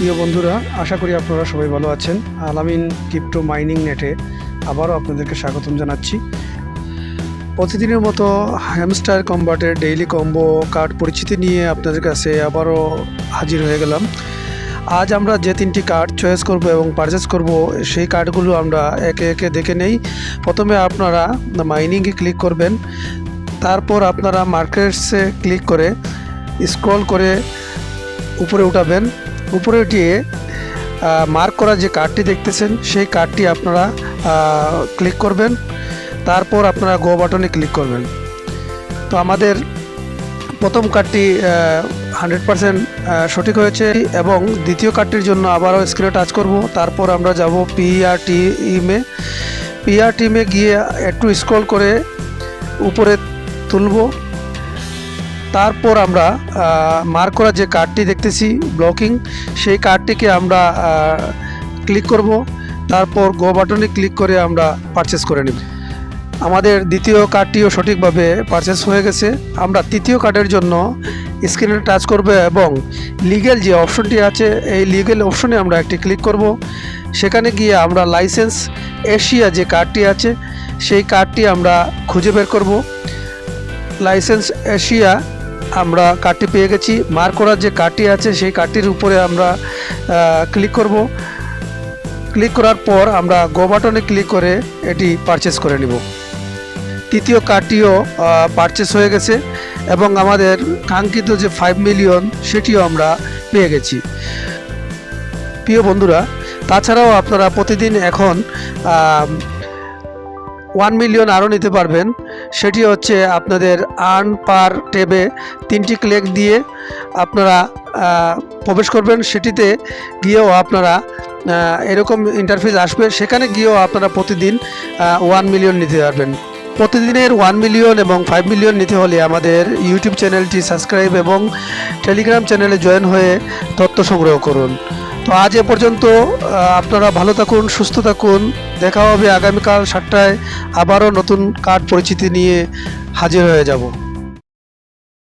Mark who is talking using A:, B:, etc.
A: প্রিয় বন্ধুরা, আশা করি আপনারা সবাই ভালো আছেন। আলামিন ক্রিপ্টো মাইনিং নেটে আবারও আপনাদেরকে স্বাগতম জানাচ্ছি। প্রতিদিনের মতো হ্যামস্টার কম্বাটের ডেইলি কম্বো কার্ড পরিচিতি নিয়ে আপনাদের কাছে আবারও হাজির হয়ে গেলাম। আজ আমরা যে তিনটি কার্ড চয়েস করব এবং পারচেস করব, সেই কার্ডগুলো আমরা একে একে দেখে নেই। প্রথমে আপনারা মাইনিংয়ে ক্লিক করবেন। তারপর আপনারা মার্কেটসে ক্লিক করে, স্ক্রল করে উপরে উঠাবেন। উপরে উঠিয়ে মার্ক করা যে কার্ডটি দেখতেছেন, সেই কার্ডটি আপনারা ক্লিক করবেন। তারপর আপনারা গো বাটনে ক্লিক করবেন। তো আমাদের প্রথম কার্ডটি হান্ড্রেড পারসেন্ট সঠিক হয়েছে এবং দ্বিতীয় কার্ডটির জন্য আবারও স্ক্রিনে টাচ করব। তারপর আমরা যাব পিআর টিমে পিআর টিমে গিয়ে একটু স্ক্রল করে উপরে তুলব। তারপর আমরা মার্ক করা যে কার্ডটি দেখতেছি, ব্লকিং, সেই কার্ডটিকে আমরা ক্লিক করব। তারপর গো বাটনে ক্লিক করে আমরা পারচেস করে নেব। আমাদের দ্বিতীয় কার্ডটিও সঠিকভাবে পারচেস হয়ে গেছে। আমরা তৃতীয় কার্ডের জন্য স্ক্রিনে টাচ করব এবং লিগেল যে অপশনটি আছে, এই লিগেল অপশনে আমরা একটি ক্লিক করব। সেখানে গিয়ে আমরা লাইসেন্স এশিয়া যে কার্ডটি আছে, সেই কার্ডটি আমরা খুঁজে বের করব। লাইসেন্স এশিয়া আমরা কার্ডটি পেয়ে গেছি। মার্ক করার যে কার্ডটি আছে, সেই কার্ডটির উপরে আমরা ক্লিক করব। ক্লিক করার পর আমরা গো বাটনে ক্লিক করে এটি পারচেস করে নিব। তৃতীয় কার্ডটিও পারচেস হয়ে গেছে এবং আমাদের কাঙ্ক্ষিত যে ফাইভ মিলিয়ন সেটিও আমরা পেয়ে গেছি। প্রিয় বন্ধুরা, তাছাড়াও আপনারা প্রতিদিন এখন ওয়ান মিলিয়ন আরও নিতে পারবেন। সেটি হচ্ছে আপনাদের আর্ন পার টেবে তিনটি ক্লিক দিয়ে আপনারা প্রবেশ করবেন। সেটিতে গিয়েও আপনারা এরকম ইন্টারফেস আসবে। সেখানে গিয়েও আপনারা প্রতিদিন ওয়ান মিলিয়ন নিতে পারবেন। প্রতিদিনের ওয়ান মিলিয়ন এবং ফাইভ মিলিয়ন নিতে হলে আমাদের ইউটিউব চ্যানেলটি সাবস্ক্রাইব এবং টেলিগ্রাম চ্যানেলে জয়েন হয়ে তথ্য সংগ্রহ করুন। তো আজ এ পর্যন্ত আপনারা ভালো থাকুন, সুস্থ থাকুন। দেখা হবে আগামীকাল সাতটায় আবারও নতুন কার্ড পরিচিতি নিয়ে হাজির হয়ে যাব।